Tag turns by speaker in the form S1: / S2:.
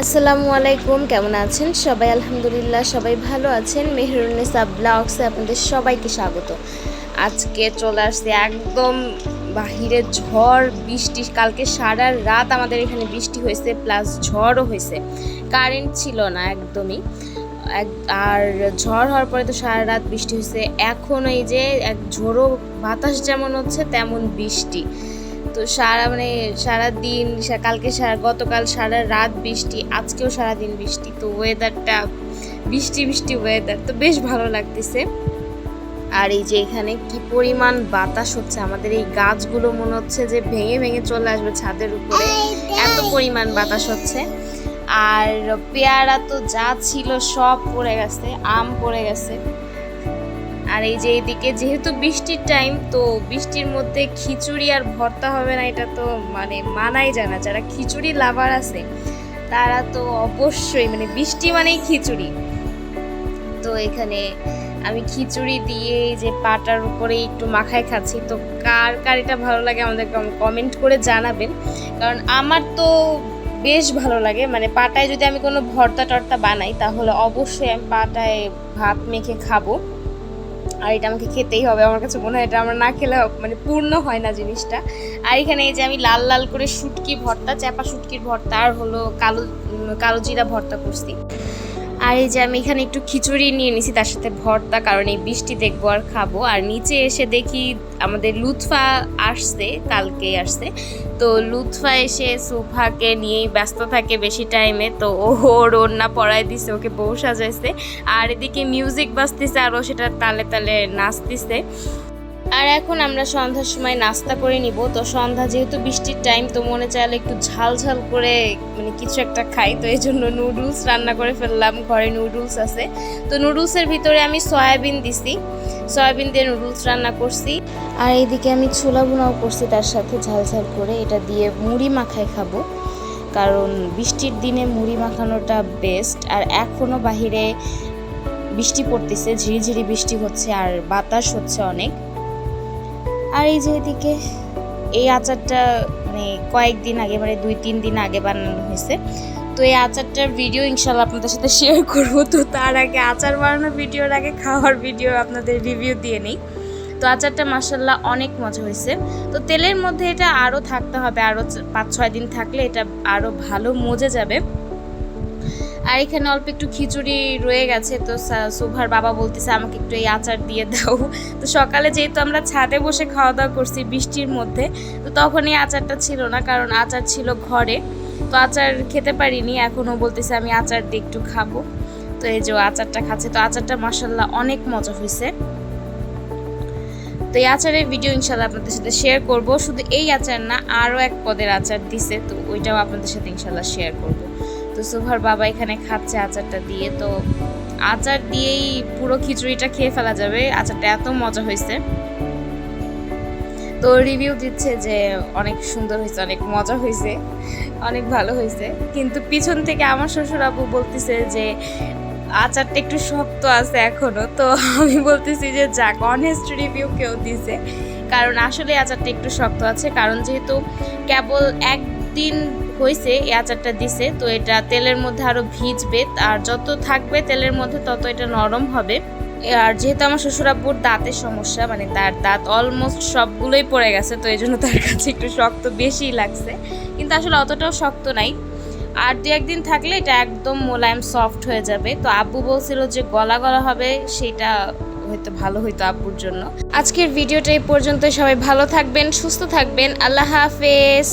S1: আসসালামু আলাইকুম, কেমন আছেন? সবাই আলহামদুলিল্লাহ, সবাই ভালো আছেন। মেহরুন্নেসা ব্লগসে আপনাদের সবাইকে স্বাগত। আজকে চলে আসছে একদম বাহিরে ঝড়, বৃষ্টি। কালকে সারা রাত আমাদের এখানে বৃষ্টি হয়েছে প্লাস ঝড়ও হয়েছে। কারেন্ট ছিল না একদমই। এক- আর ঝড় হওয়ার পরে তো সারা রাত বৃষ্টি হয়েছে। এখন এই যে এক ঝোড়ো বাতাস যেমন হচ্ছে, তেমন বৃষ্টি। তো সারা মানে সারা দিন কালকে সারা, গতকাল সারা রাত বৃষ্টি, আজকেও সারা দিন বৃষ্টি, তো ওয়েদারটা বৃষ্টি বৃষ্টি ওয়েদার তো বেশ ভালো লাগতেছে। আর এই যে এখানে কি পরিমাণ বাতাস হচ্ছে, আমাদের এই গাছগুলো মনে হচ্ছে যে ভেঙে ভেঙে চলে আসবে ছাদের উপরে। এত পরিমাণ বাতাস হচ্ছে। আর পেয়ারা তো যা ছিল সব পড়ে গেছে, আম পড়ে গেছে। আর এই যে এইদিকে যেহেতু বৃষ্টির টাইম তো বৃষ্টির মধ্যে খিচুড়ি আর ভর্তা হবে না, এটা তো মানে মানাই যায় না। যারা খিচুড়ি লাভার আছে, তারা তো অবশ্যই মানে বৃষ্টি মানেই খিচুড়ি। তো এখানে আমি খিচুড়ি দিয়ে যে পাটার উপরে একটু মাখায় খাচ্ছি। তো কার কার এটা ভালো লাগে আমাদের কমেন্ট করে জানাবেন। কারণ আমার তো বেশ ভালো লাগে। মানে পাটায় যদি আমি কোনো ভর্তা টর্তা বানাই, তাহলে অবশ্যই আমি পাটায় ভাত মেখে খাব। আর এটা আমাকে খেতেই হবে। আমার কাছে মনে হয় এটা আমরা না খেলে মানে পূর্ণ হয় না জিনিসটা। আর এখানে এই যে আমি লাল লাল করে শুটকি ভর্তা চাপা শুটকির ভর্তা আর হলো কালো কালো জিরা ভর্তা করছি। আর এই যে আমি এখানে একটু খিচুড়ি নিয়ে নিছি, তার সাথে ভর্তা, কারণ এই বৃষ্টি দেখব আর খাব। আর নিচে এসে দেখি আমাদের লুৎফা আসছে, কালকে আসছে। তো লুৎফা এসে সোফাকে নিয়েই ব্যস্ত থাকে বেশি টাইমে তো ওর ওড়না পরাই দিছে, ওকে বউ সাজাইছে। আর এদিকে মিউজিক বাজতেছে আর ও সেটা তালে তালে নাচতেছে। আর এখন আমরা সন্ধ্যার সময় নাস্তা করে নিব। তো সন্ধ্যা যেহেতু বৃষ্টির টাইম তো মনে চাইলে একটু ঝাল ঝাল করে মানে কিছু একটা খাই। তো এই জন্য নুডলস রান্না করে ফেললাম। ঘরে নুডলস আছে। তো নুডলসের ভিতরে আমি সয়াবিন দিছি। সয়াবিন দিয়ে নুডলস রান্না করছি। আর এইদিকে আমি ছোলা ভুনাও করছি তার সাথে ঝাল ঝাল করে। এটা দিয়ে মুড়ি মাখায় খাব। কারণ বৃষ্টির দিনে মুড়ি মাখানোটা বেস্ট আর এখনও বাহিরে বৃষ্টি পড়তেছে, ঝিরিঝিরি বৃষ্টি হচ্ছে আর বাতাস হচ্ছে অনেক। আর এই যে এদিকে এই আচারটা মানে কয়েকদিন আগে মানে দুই, তিন দিন আগে বানানো হয়েছে। তো এই আচারটার ভিডিও ইনশাল্লাহ আপনাদের সাথে শেয়ার করব। তো তার আগে আচার বানানোর ভিডিওর আগে খাওয়ার ভিডিও আপনাদের রিভিউ দিয়ে নেই। তো আচারটা মাসাল্লাহ অনেক মজা হয়েছে। তো তেলের মধ্যে এটা আরও থাকতে হবে, আরও পাঁচ, ছয় দিন থাকলে এটা আরও ভালো মজে যাবে। আর এখানে অল্প একটু খিচুড়ি রয়ে গেছে, তো সুভার বাবা বলতেছে, আমাকে একটু এই আচার দিয়ে দাও। তো সকালে যেহেতু আমরা ছাদে বসে খাওয়া দাওয়া করছি বৃষ্টির মধ্যে, তো তখন এই আচারটা ছিল না, কারণ আচার ছিল ঘরে। তো আচার খেতে পারিনি এখনও বলতেছে, আমি আচার দিয়ে একটু খাব। তো এই যে আচারটা খাচ্ছে, তো আচারটা মাসাল্লাহ অনেক মজা হয়েছে। তো এই আচারের ভিডিও ইনশাল্লাহ আপনাদের সাথে শেয়ার করব। শুধু এই আচার না, আরও এক পদের আচার দিছে, তো ওইটাও আপনাদের সাথে ইনশাল্লাহ শেয়ার করব। তো সুভার বাবা এখানে খাচ্ছে আচারটা দিয়ে, তো আচার দিয়েই পুরো খিচুড়িটা খেয়ে ফেলা যাবে। আচারটা এত মজা হয়েছে। তো রিভিউ দিচ্ছে যে অনেক সুন্দর হয়েছে, অনেক মজা হয়েছে, অনেক ভালো হয়েছে। কিন্তু পিছন থেকে আমার শ্বশুর আবু বলতেছে যে, আচারটা একটু শক্ত আছে এখনও। তো আমি বলতেছি যে, যাক অনেস্ট রিভিউ কেউ দিছে। কারণ আসলে আচারটা একটু শক্ত আছে। কারণ যেহেতু কেবল একদিন হয়েছে এই আচারটা দিছে। তো এটা তেলের মধ্যে আরও ভিজবে, আর যত থাকবে তেলের মধ্যে তত এটা নরম হবে। আর যেহেতু আমার শ্বশুরাব্বুর দাঁতের সমস্যা মানে তার দাঁত অলমোস্ট সবগুলোই পড়ে গেছে, তো এই জন্য তার কাছে একটু শক্ত বেশিই লাগছে। কিন্তু আসলে অতটাও শক্ত নাই। আর দু একদিন থাকলে এটা একদম মোলায়েম সফট হয়ে যাবে। তো আব্বু বলছিল যে গলা গলা হবে, সেটা হয়তো ভালো হইতো আব্বুর জন্য। আজকের ভিডিওটা এই পর্যন্ত সবাই ভালো থাকবেন, সুস্থ থাকবেন। আল্লাহ হাফেজ।